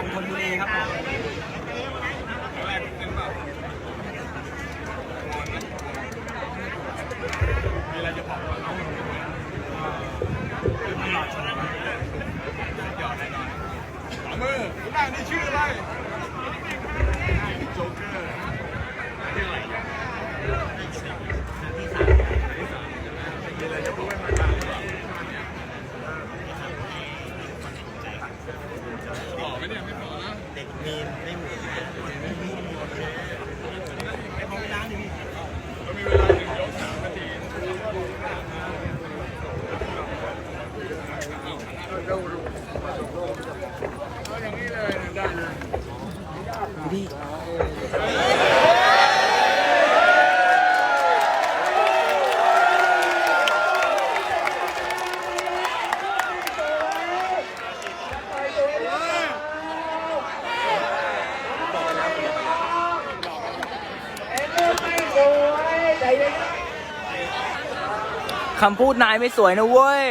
ฝั่งธนบุรีครับผมมีอะไรจะบอกว่าตลอดชนยอดแน่นอนมือหน้านี่ชื่ออะไร คำพูดนายไม่สวยนะเว้ย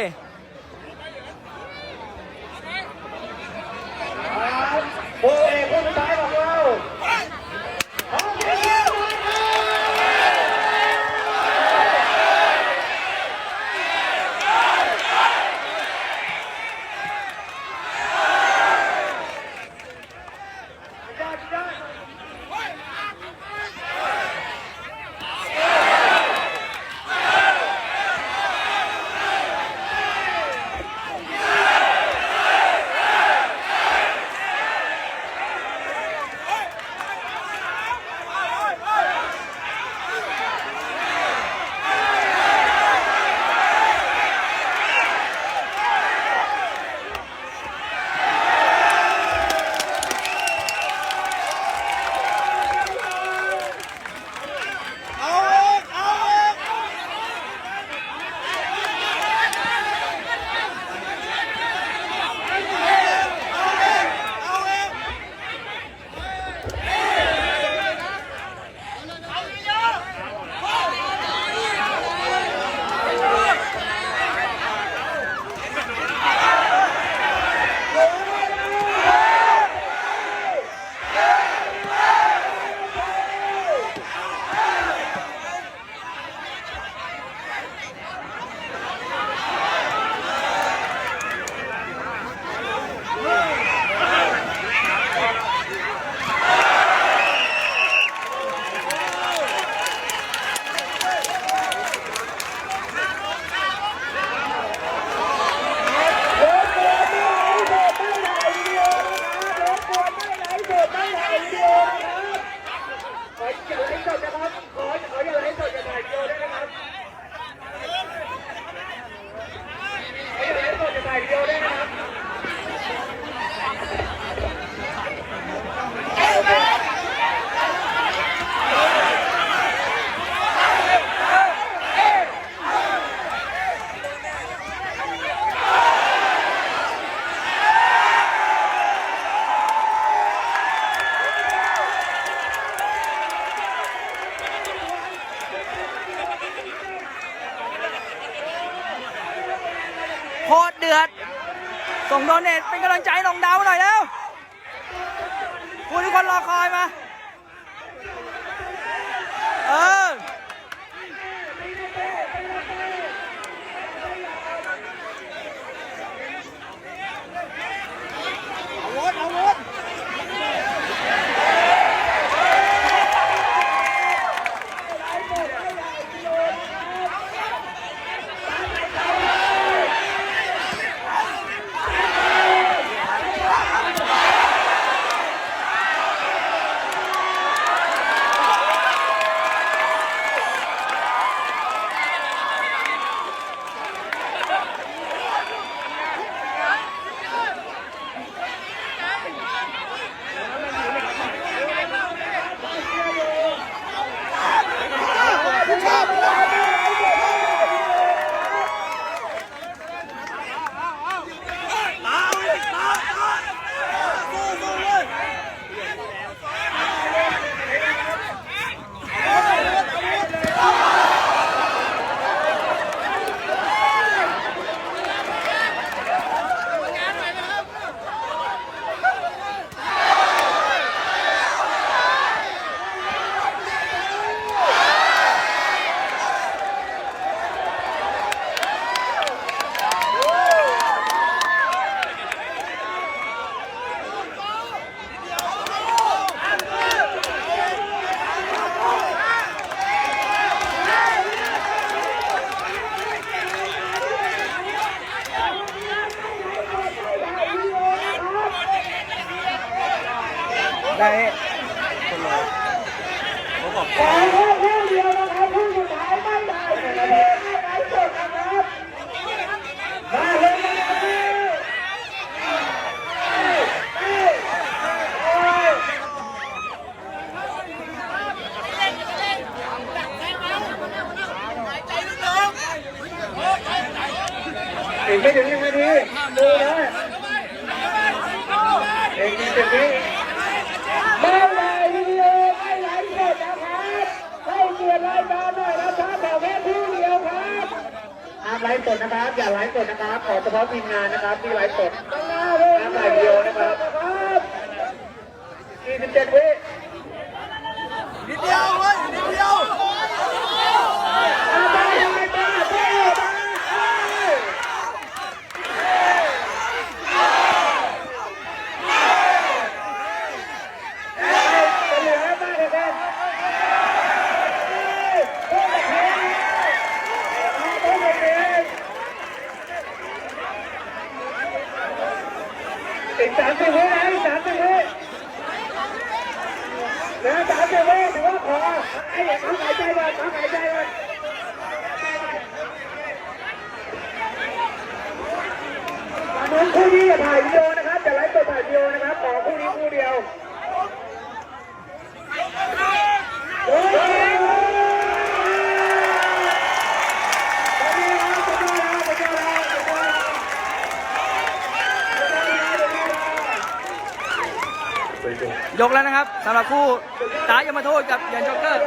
พอตเดือด ส่งโดนเนตเป็นกำลังใจน้องดาวหน่อยแล้วคุณทุกคนรอคอยมา เออ ได้ขอแค่คู่เดียวนะครับคู่สุดท้ายไม่ได้ไม่ได้ไม่จบนะครับมาเลยนะครับเอ้ยเอ้ยอีกไม่ถึงหนึ่งนาทีดูนะเองมีสิบวิไม่ไหลวิดีโอไม่ไหลสดนะครับให้เกียรติรายการหน่อยนะครับขอแค่ผู้เดียวครับห้าม ไลฟ์สดนะครับ อย่าไลฟ์สดนะครับ ขอเฉพาะทีมงานนะครับที่ไลฟ์สดห้ามไลฟ์วิดีโอนะครับ47วิ นิดเดียวเว้ยนิดเดียว อาไปไปไปไปไปเหลือมากเลยครับโอ้โหโอ้โห อีกสามสิบวินะอีกสามสิบวินะสามสิบวิถือว่าขอไอ้พักหายใจก่อนพักหายใจก่อนตอนนู้นคู่นี้จะถ่ายวิดีโอนะครับจะไลฟ์สดถ่ายวิดีโอนะครับขอคู่นี้คู่เดียวโอ้ยตอนนี้ครับจะดูแล้วจะดูแล้วจะดูแล้วจะดูแล้ว ยกแล้วนะครับสำหรับคู่ตายยมาโทษกับยันจ็อกเกอร์